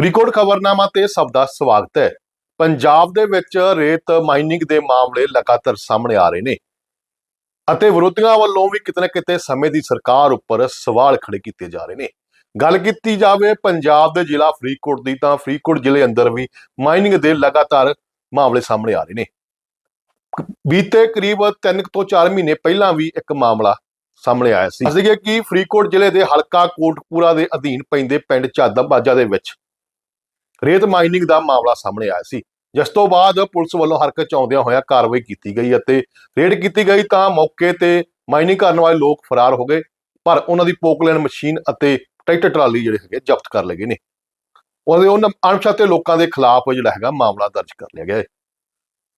ਫਰੀਦਕੋਟ ਖਬਰਨਾਮਾ ਤੇ ਸਭ ਦਾ ਸਵਾਗਤ ਹੈ। ਪੰਜਾਬ ਦੇ ਵਿੱਚ ਰੇਤ ਮਾਈਨਿੰਗ ਦੇ ਮਾਮਲੇ ਲਗਾਤਾਰ ਸਾਹਮਣੇ ਆ ਰਹੇ ਨੇ ਅਤੇ ਵਿਰੋਧੀਆਂ ਵੱਲੋਂ ਵੀ ਕਿਤੇ ਨਾ ਕਿਤੇ ਸਮੇਂ ਦੀ ਸਰਕਾਰ ਉੱਪਰ ਸਵਾਲ ਖੜੇ ਕੀਤੇ ਜਾ ਰਹੇ ਨੇ। ਗੱਲ ਕੀਤੀ ਜਾਵੇ ਪੰਜਾਬ ਦੇ ਜ਼ਿਲ੍ਹਾ ਫਰੀਦਕੋਟ ਦੀ ਤਾਂ ਫਰੀਦਕੋਟ ਜ਼ਿਲ੍ਹੇ ਅੰਦਰ ਵੀ ਮਾਈਨਿੰਗ ਦੇ ਲਗਾਤਾਰ ਮਾਮਲੇ ਸਾਹਮਣੇ ਆ ਰਹੇ ਨੇ। ਬੀਤੇ ਕਰੀਬ 3 ਤੋਂ 4 ਮਹੀਨੇ ਪਹਿਲਾਂ ਵੀ ਇੱਕ ਮਾਮਲਾ ਸਾਹਮਣੇ ਆਇਆ ਸੀ। ਅਸੀਂ ਕਿ ਫਰੀਦਕੋਟ ਜ਼ਿਲ੍ਹੇ ਦੇ ਹਲਕਾ ਕੋਟਪੂਰਾ ਦੇ ਅਧੀਨ ਪੈਂਦੇ ਪਿੰਡ ਚਾਦਮਬਾਜਾ ਦੇ ਵਿੱਚ ਰੇਤ ਮਾਈਨਿੰਗ ਦਾ ਮਾਮਲਾ ਸਾਹਮਣੇ ਆਇਆ ਸੀ। ਜਿਸ ਤੋਂ ਬਾਅਦ ਪੁਲਿਸ ਵੱਲੋਂ ਹਰਕਤ ਚ ਆਉਂਦਿਆਂ ਹੋਇਆਂ ਕਾਰਵਾਈ ਕੀਤੀ ਗਈ ਅਤੇ ਰੇਡ ਕੀਤੀ ਗਈ ਤਾਂ ਮੌਕੇ ਤੇ ਮਾਈਨਿੰਗ ਕਰਨ ਵਾਲੇ ਲੋਕ ਫਰਾਰ ਹੋ ਗਏ, ਪਰ ਉਹਨਾਂ ਦੀ ਪੋਕਲੈਨ ਮਸ਼ੀਨ ਅਤੇ ਟਰੈਕਟਰ ਟਰਾਲੀ ਜਿਹੜੇ ਹੈਗੇ ਜ਼ਬਤ ਕਰ ਲਏ ਗਏ ਨੇ। ਉਹਦੇ ਉਹਨਾਂ ਅਣਪਛਾਤੇ ਲੋਕਾਂ ਦੇ ਖਿਲਾਫ ਜਿਹੜਾ ਹੈਗਾ ਮਾਮਲਾ ਦਰਜ ਕਰ ਲਿਆ ਗਿਆ ਹੈ।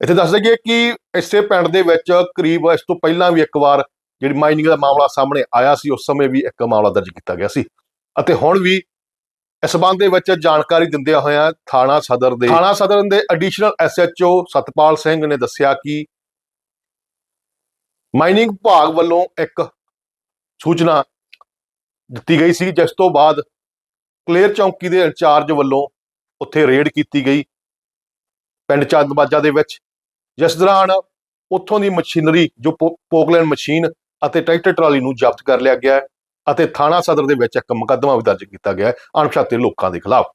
ਇੱਥੇ ਦੱਸ ਦਈਏ ਕਿ ਇਸੇ ਪਿੰਡ ਦੇ ਵਿੱਚ ਕਰੀਬ ਇਸ ਤੋਂ ਪਹਿਲਾਂ ਵੀ ਇੱਕ ਵਾਰ ਜਿਹੜੀ ਮਾਈਨਿੰਗ ਦਾ ਮਾਮਲਾ ਸਾਹਮਣੇ ਆਇਆ ਸੀ, ਉਸ ਸਮੇਂ ਵੀ ਇੱਕ ਮਾਮਲਾ ਦਰਜ ਕੀਤਾ ਗਿਆ ਸੀ। ਅਤੇ ਹੁਣ ਵੀ ਇਸ ਸੰਬੰਧ ਦੇ ਵਿੱਚ ਜਾਣਕਾਰੀ ਦਿੰਦਿਆਂ ਹੋਇਆਂ ਥਾਣਾ ਸਦਰ ਦੇ ਥਾਣਾ ਸਦਰ ਦੇ ਐਡੀਸ਼ਨਲ ਐਸਐਚਓ ਸਤਪਾਲ ਸਿੰਘ ਨੇ ਦੱਸਿਆ ਕਿ ਮਾਈਨਿੰਗ ਵਿਭਾਗ ਵੱਲੋਂ ਇੱਕ ਸੂਚਨਾ ਦਿੱਤੀ ਗਈ ਸੀ, ਜਿਸ ਤੋਂ ਬਾਅਦ ਕਲੀਅਰ ਚੌਂਕੀ ਦੇ ਇੰਚਾਰਜ ਵੱਲੋਂ ਉੱਥੇ ਰੇਡ ਕੀਤੀ ਗਈ ਪਿੰਡ ਚੰਦਬਾਜਾ ਦੇ ਵਿੱਚ, ਜਿਸ ਦੌਰਾਨ ਉੱਥੋਂ ਦੀ ਮਸ਼ੀਨਰੀ ਜੋ ਪੋ- ਪੋਕਲੈਂਡ ਮਸ਼ੀਨ ਅਤੇ ਟਰੈਕਟਰ ਟਰਾਲੀ ਨੂੰ ਜ਼ਬਤ ਕਰ ਲਿਆ ਗਿਆ ਹੈ। ਅਤੇ ਥਾਣਾ ਸਦਰ ਦੇ ਵਿੱਚ ਇੱਕ ਮੁਕੱਦਮਾ ਵੀ ਦਰਜ ਕੀਤਾ ਗਿਆ ਹੈ ਅਣਪਛਾਤੇ ਲੋਕਾਂ ਦੇ ਖਿਲਾਫ।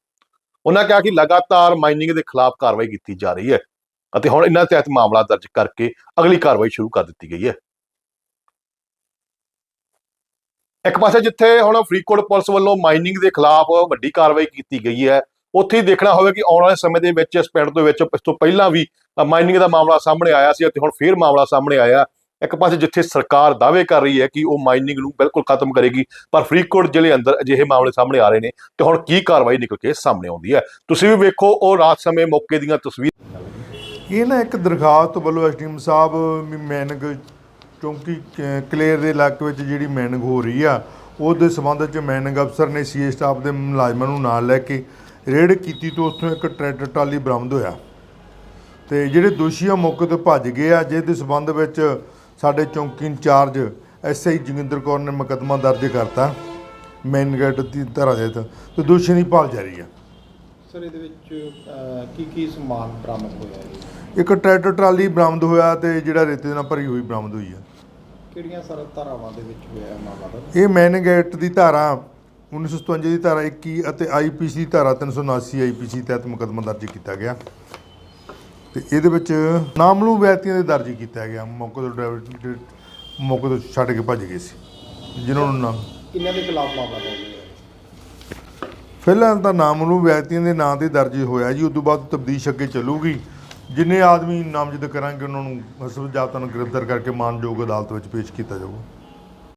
ਉਹਨਾਂ ਕਿਹਾ ਕਿ ਲਗਾਤਾਰ ਮਾਈਨਿੰਗ ਦੇ ਖਿਲਾਫ ਕਾਰਵਾਈ ਕੀਤੀ ਜਾ ਰਹੀ ਹੈ ਅਤੇ ਹੁਣ ਇਹਨਾਂ ਤਹਿਤ ਮਾਮਲਾ ਦਰਜ ਕਰਕੇ ਅਗਲੀ ਕਾਰਵਾਈ ਸ਼ੁਰੂ ਕਰ ਦਿੱਤੀ ਗਈ ਹੈ। ਇੱਕ ਪਾਸੇ ਜਿੱਥੇ ਹੁਣ ਫਰੀਦਕੋਟ ਪੁਲਿਸ ਵੱਲੋਂ ਮਾਈਨਿੰਗ ਦੇ ਖਿਲਾਫ ਵੱਡੀ ਕਾਰਵਾਈ ਕੀਤੀ ਗਈ ਹੈ, ਉੱਥੇ ਹੀ ਦੇਖਣਾ ਹੋਵੇ ਕਿ ਆਉਣ ਵਾਲੇ ਸਮੇਂ ਦੇ ਵਿੱਚ ਇਸ ਪਿੰਡ ਦੇ ਵਿੱਚ ਇਸ ਤੋਂ ਪਹਿਲਾਂ ਵੀ ਮਾਈਨਿੰਗ ਦਾ ਮਾਮਲਾ ਸਾਹਮਣੇ ਆਇਆ ਸੀ ਅਤੇ ਹੁਣ ਫੇਰ ਮਾਮਲਾ ਸਾਹਮਣੇ ਆਇਆ। ਇੱਕ ਪਾਸੇ ਜਿੱਥੇ ਸਰਕਾਰ ਦਾਅਵੇ ਕਰ ਰਹੀ ਹੈ ਕਿ ਉਹ ਮਾਈਨਿੰਗ ਨੂੰ ਬਿਲਕੁਲ ਖਤਮ ਕਰੇਗੀ, ਪਰ ਫਰੀਦਕੋਟ ਜ਼ਿਲ੍ਹੇ ਅੰਦਰ ਅਜਿਹੇ ਮਾਮਲੇ ਸਾਹਮਣੇ ਆ ਰਹੇ ਨੇ ਤੇ ਹੁਣ ਕੀ ਕਾਰਵਾਈ ਨਿਕਲ ਕੇ ਸਾਹਮਣੇ ਆਉਂਦੀ ਹੈ। ਤੁਸੀਂ ਵੀ ਵੇਖੋ ਉਹ ਰਾਤ ਸਮੇਂ ਮੌਕੇ ਦੀਆਂ ਤਸਵੀਰਾਂ ਇਹ ਨਾ ਇੱਕ ਦਰਖਾਸਤ ਵੱਲੋਂ ਐਸਡੀਐਮ ਸਾਹਿਬ ਮੈਨਿੰਗ ਚੌਂਕੀ ਕਲੇਰ ਦੇ ਇਲਾਕੇ ਵਿੱਚ ਜਿਹੜੀ ਮੈਨਿੰਗ ਹੋ ਰਹੀ ਆ, ਉਹਦੇ ਸੰਬੰਧ ਵਿੱਚ ਮੈਨਿੰਗ ਅਫਸਰ ਨੇ ਸੀਏ ਸਟਾਫ ਦੇ ਮੁਲਾਜ਼ਮਾਂ ਨੂੰ ਨਾਲ ਲੈ ਕੇ ਰੇਡ ਕੀਤੀ ਤੋਂ ਉੱਥੋਂ ਇੱਕ ਟਰੈਕਟਰ ਟਰਾਲੀ ਬਰਾਮਦ ਹੋਇਆ। ਤੇ ਜਿਹੜੇ ਦੋਸ਼ੀ ਆ, ਮੌਕੇ ਤੋਂ ਭੱਜ ਗਏ ਆ, ਜਿਹਦੇ ਸੰਬੰਧ ਵਿੱਚ ਸਾਡੇ ਚੌਂਕੀ ਇੰਚਾਰਜ ਐਸਆਈ ਜੋਗਿੰਦਰ ਕੌਰ ਨੇ ਮੁਕੱਦਮਾ ਦਰਜ ਕਰਤਾ ਮੈਨ ਗੇਟ ਦੀ ਧਾਰਾ ਦੇ ਤਹਿਤ ਤੇ ਦੋਸ਼ੀ ਦੀ ਭਾਲ ਜਾਰੀ ਆ। ਸਰ ਇਹਦੇ ਵਿੱਚ ਕੀ ਕੀ ਸਮਾਨ ਬਰਾਮਦ ਹੋਇਆ ਹੈ ਇੱਕ ਟਰੈਕਟਰ ਟਰਾਲੀ ਬਰਾਮਦ ਹੋਇਆ ਤੇ ਜਿਹੜਾ ਰੇਤੇ ਨਾਲ ਭਰੀ ਹੋਈ ਬਰਾਮਦ ਹੋਈ ਆ। ਕਿਹੜੀਆਂ ਸਰ ਧਾਰਾਵਾਂ ਦੇ ਵਿੱਚ ਹੋਇਆ ਇਹ ਮਾਮਲਾ ਦਾ ਇਹ ਮੈਨਗੇਟ ਦੀ ਧਾਰਾ 1957 ਦੀ ਧਾਰਾ 21 ਅਤੇ ਆਈਪੀਸੀ ਧਾਰਾ 379 ਆਈਪੀਸੀ ਤਹਿਤ ਮੁਕੱਦਮਾ ਦਰਜ ਕੀਤਾ ਗਿਆ। ਤੇ ਇਹਦੇ ਵਿੱਚ ਨਾਮਲੂ ਵਿਅਕਤੀਆਂ ਦੇ ਦਰਜ ਕੀਤਾ ਗਿਆ। ਮੌਕੇ ਤੋਂ ਡਰਾਈਵਰ ਮੌਕੇ ਤੋਂ ਛੱਡ ਕੇ ਭੱਜ ਗਏ ਸੀ। ਜਿਨ੍ਹਾਂ ਨੂੰ ਨਾਮ ਕਿੰਨਾਂ ਦੇ ਖਿਲਾਫ ਮਾਮਲਾ ਦਰਜ ਪਹਿਲਾਂ ਤਾਂ ਨਾਮਲੂ ਵਿਅਕਤੀਆਂ ਦੇ ਨਾਂ ਤੇ ਦਰਜ ਹੋਇਆ ਜੀ ਉਸ ਤੋਂ ਬਾਅਦ ਤਬਦੀਸ਼ ਅੱਗੇ ਚੱਲੂਗੀ। ਜਿੰਨੇ ਆਦਮੀ ਨਾਮਜ਼ਦ ਕਰਾਂਗੇ ਉਹਨਾਂ ਨੂੰ ਹਸਬ ਜਾਤਾਂ ਨੂੰ ਗ੍ਰਿਫਤਾਰ ਕਰਕੇ ਮਾਨਯੋਗ ਅਦਾਲਤ ਵਿੱਚ ਪੇਸ਼ ਕੀਤਾ ਜਾਊਗਾ।